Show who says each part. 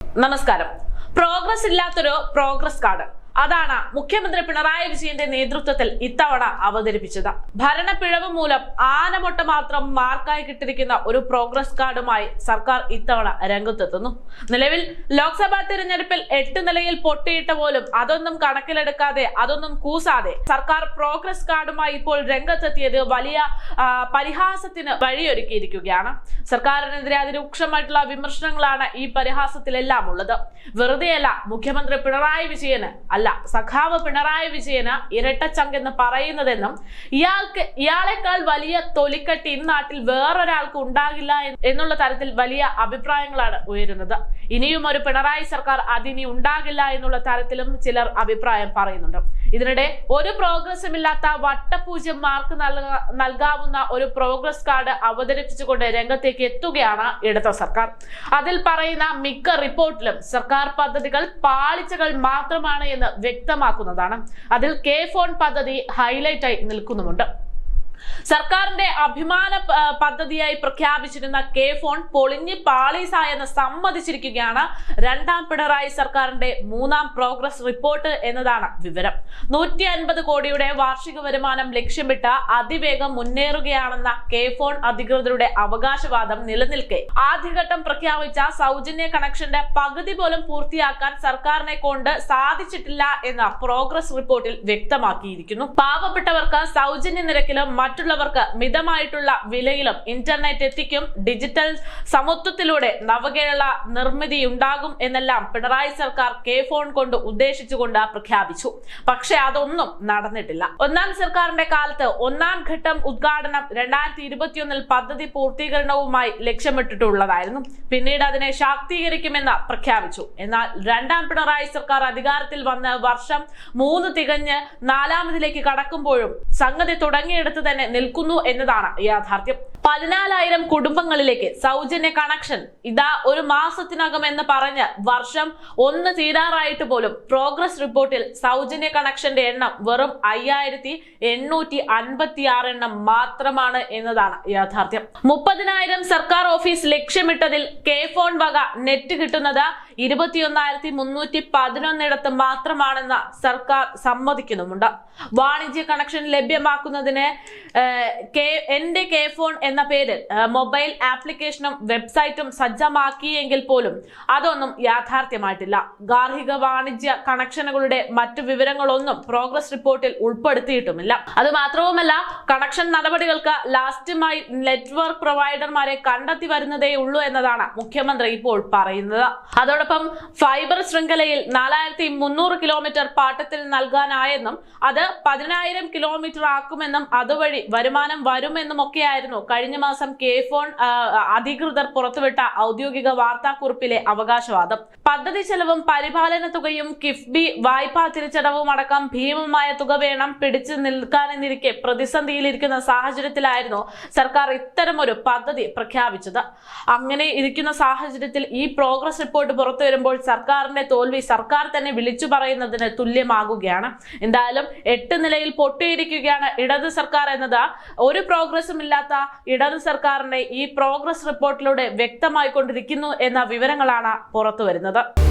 Speaker 1: നമസ്കാരം. പ്രോഗ്രസ് ഇല്ലാത്തൊരു progress card അതാണ് മുഖ്യമന്ത്രി പിണറായി വിജയന്റെ നേതൃത്വത്തിൽ ഇത്തവണ അവതരിപ്പിച്ചത്. ഭരണപ്പിഴവ് മൂലം ആനമൊട്ട മാത്രം മാർക്കായി കിട്ടിയിരിക്കുന്ന ഒരു പ്രോഗ്രസ് കാർഡുമായി സർക്കാർ ഇത്തവണ രംഗത്തെത്തുന്നു. നിലവിൽ ലോക്സഭാ തിരഞ്ഞെടുപ്പിൽ എട്ട് നിലയിൽ പൊട്ടിയിട്ട പോലും അതൊന്നും കണക്കിലെടുക്കാതെ അതൊന്നും കൂസാതെ സർക്കാർ പ്രോഗ്രസ് കാർഡുമായി ഇപ്പോൾ രംഗത്തെത്തിയത് വലിയ പരിഹാസത്തിന് വഴിയൊരുക്കിയിരിക്കുകയാണ്. സർക്കാരിനെതിരെ അതിരൂക്ഷമായിട്ടുള്ള വിമർശനങ്ങളാണ് ഈ പരിഹാസത്തിലെല്ലാം ഉള്ളത്. വെറുതെയല്ല മുഖ്യമന്ത്രി പിണറായി വിജയന് അല്ല സഖാവ് പിണറായി വിജയന് ഇരട്ടച്ചങ്കെന്ന് പറയുന്നതെന്നും ഇയാൾക്ക് ഇയാളെക്കാൾ വലിയ തൊലിക്കട്ടി ഇന്നാട്ടിൽ വേറൊരാൾക്ക് ഉണ്ടാകില്ല എന്നുള്ള തരത്തിൽ വലിയ അഭിപ്രായങ്ങളാണ് ഉയരുന്നത്. ഇനിയും ഒരു പിണറായി സർക്കാർ അതിനി ഉണ്ടാകില്ല എന്നുള്ള തരത്തിലും ചിലർ അഭിപ്രായം പറയുന്നുണ്ട്. ഇതിനിടെ ഒരു പ്രോഗ്രസും ഇല്ലാത്ത വട്ടപൂജ്യം മാർക്ക് നൽക- നൽകാവുന്ന ഒരു പ്രോഗ്രസ് കാർഡ് അവതരിപ്പിച്ചുകൊണ്ട് രംഗത്തേക്ക് എത്തുകയാണ് ഇടത് സർക്കാർ. അതിൽ പറയുന്ന മിക്ക റിപ്പോർട്ടിലും സർക്കാർ പദ്ധതികൾ പാളിച്ചകൾ മാത്രമാണ് എന്ന് വ്യക്തമാക്കുന്നതാണ്. അതിൽ കെ ഫോൺ പദ്ധതി ഹൈലൈറ്റ് ആയി നിൽക്കുന്നുമുണ്ട്. സർക്കാരിന്റെ അഭിമാന പദ്ധതിയായി പ്രഖ്യാപിച്ചിരുന്ന കെ ഫോൺ പൊളിഞ്ഞ് പാളീസായെന്ന് സമ്മതിച്ചിരിക്കുകയാണ് രണ്ടാം പിണറായി സർക്കാരിന്റെ മൂന്നാം പ്രോഗ്രസ് റിപ്പോർട്ട് എന്നതാണ് വിവരം. നൂറ്റി അൻപത് കോടിയുടെ വാർഷിക വരുമാനം ലക്ഷ്യമിട്ട് അതിവേഗം മുന്നേറുകയാണെന്ന കെ ഫോൺ അധികൃതരുടെ അവകാശവാദം നിലനിൽക്കെ. ആദ്യഘട്ടം പ്രഖ്യാപിച്ച സൗജന്യ കണക്ഷന്റെ പകുതി പോലും പൂർത്തിയാക്കാൻ സർക്കാരിനെ കൊണ്ട് സാധിച്ചിട്ടില്ല എന്ന പ്രോഗ്രസ് റിപ്പോർട്ടിൽ വ്യക്തമാക്കിയിരിക്കുന്നു. പാവപ്പെട്ടവർക്ക് സൗജന്യ നിരക്കിലും മറ്റുള്ളവർക്ക് മിതമായിട്ടുള്ള വിലയിലും ഇന്റർനെറ്റ് എത്തിക്കും. ഡിജിറ്റൽ സമത്വത്തിലൂടെ നവകേരള നിർമ്മിതി ഉണ്ടാകും എന്നെല്ലാം പിണറായി സർക്കാർ കെ ഫോൺ കൊണ്ട് ഉദ്ദേശിച്ചുകൊണ്ട് പ്രഖ്യാപിച്ചു. പക്ഷെ അതൊന്നും നടന്നിട്ടില്ല. ഒന്നാം സർക്കാരിന്റെ കാലത്ത് ഒന്നാം ഘട്ടം ഉദ്ഘാടനം രണ്ടായിരത്തി ഇരുപത്തിയൊന്നിൽ പദ്ധതി പൂർത്തീകരണവുമായി ലക്ഷ്യമിട്ടിട്ടുള്ളതായിരുന്നു. പിന്നീട് അതിനെ ശാക്തീകരിക്കുമെന്ന് പ്രഖ്യാപിച്ചു. എന്നാൽ രണ്ടാം പിണറായി സർക്കാർ അധികാരത്തിൽ വന്ന് വർഷം മൂന്ന് തികഞ്ഞ് നാലാമതിലേക്ക് കടക്കുമ്പോഴും സംഗതി തുടങ്ങിയെടുത്ത് തന്നെ നിൽക്കുന്നു എന്നതാണ് യാഥാർത്ഥ്യം. പതിനാലായിരം കുടുംബങ്ങളിലേക്ക് സൗജന്യ കണക്ഷൻ. ഇതാ ഒരു മാസത്തിനകം എന്ന് പറഞ്ഞ് വർഷം ഒന്ന് തീരാറായിട്ട് പോലും പ്രോഗ്രസ് റിപ്പോർട്ടിൽ സൗജന്യ കണക്ഷന്റെ എണ്ണം വെറും അയ്യായിരത്തി എണ്ണൂറ്റി അൻപത്തി ആറ് എണ്ണം മാത്രമാണ് എന്നതാണ് യാഥാർത്ഥ്യം. മുപ്പതിനായിരം സർക്കാർ ഓഫീസ് ലക്ഷ്യമിട്ടതിൽ കെ ഫോൺ വക നെറ്റ് കിട്ടുന്നത് ഇരുപത്തിയൊന്നായിരത്തി മുന്നൂറ്റി പതിനൊന്നിടത്ത് മാത്രമാണെന്ന് സർക്കാർ സമ്മതിക്കുന്നുമുണ്ട്. വാണിജ്യ കണക്ഷൻ ലഭ്യമാക്കുന്നതിന് കെ- എന്റെ കെ ഫോൺ എന്ന പേരിൽ മൊബൈൽ ആപ്ലിക്കേഷനും വെബ്സൈറ്റും സജ്ജമാക്കിയെങ്കിൽ പോലും അതൊന്നും യാഥാർത്ഥ്യമായിട്ടില്ല. ഗാർഹിക വാണിജ്യ കണക്ഷനുകളുടെ മറ്റു വിവരങ്ങളൊന്നും പ്രോഗ്രസ് റിപ്പോർട്ടിൽ ഉൾപ്പെടുത്തിയിട്ടുമില്ല. അത് മാത്രവുമല്ല കണക്ഷൻ നടപടികൾക്ക് ലാസ്റ്റുമായി നെറ്റ്വർക്ക് പ്രൊവൈഡർമാരെ കണ്ടെത്തി വരുന്നതേ ഉള്ളൂ എന്നതാണ് മുഖ്യമന്ത്രി ഇപ്പോൾ പറയുന്നത്. അതോടൊപ്പം ഫൈബർ ശൃംഖലയിൽ നാലായിരത്തി മുന്നൂറ് കിലോമീറ്റർ പാട്ടത്തിൽ നൽകാനായെന്നും അത് പതിനായിരം കിലോമീറ്റർ ആക്കുമെന്നും അതുവഴി വരുമാനം വരുമെന്നും ഒക്കെയായിരുന്നു കഴിഞ്ഞ മാസം കെ ഫോൺ അധികൃതർ പുറത്തുവിട്ട ഔദ്യോഗിക വാർത്താക്കുറിപ്പിലെ അവകാശവാദം. പദ്ധതി ചെലവും പരിപാലന തുകയും കിഫ്ബി വായ്പാ തിരിച്ചടവും അടക്കം ഭീമമായ തുക വേണം പിടിച്ചു നിൽക്കാനെന്നിരിക്കെ പ്രതിസന്ധിയിലിരിക്കുന്ന സാഹചര്യത്തിലായിരുന്നു സർക്കാർ ഇത്തരമൊരു പദ്ധതി പ്രഖ്യാപിച്ചത്. അങ്ങനെ ഇരിക്കുന്ന സാഹചര്യത്തിൽ ഈ പ്രോഗ്രസ് റിപ്പോർട്ട് പുറത്തു വരുമ്പോൾ സർക്കാരിന്റെ തോൽവി സർക്കാർ തന്നെ വിളിച്ചു പറയുന്നതിന് തുല്യമാകുകയാണ്. എന്തായാലും എട്ട് നിലയിൽ പൊട്ടിയിരിക്കുകയാണ് ഇടത് സർക്കാർ എന്നത്. ഒരു പ്രോഗ്രസും ഇല്ലാത്ത ഇടത് സർക്കാരിന്റെ ഈ പ്രോഗ്രസ് റിപ്പോർട്ടിലൂടെ വ്യക്തമായിക്കൊണ്ടിരിക്കുന്നു എന്ന വിവരങ്ങളാണ് പുറത്തു വരുന്നത്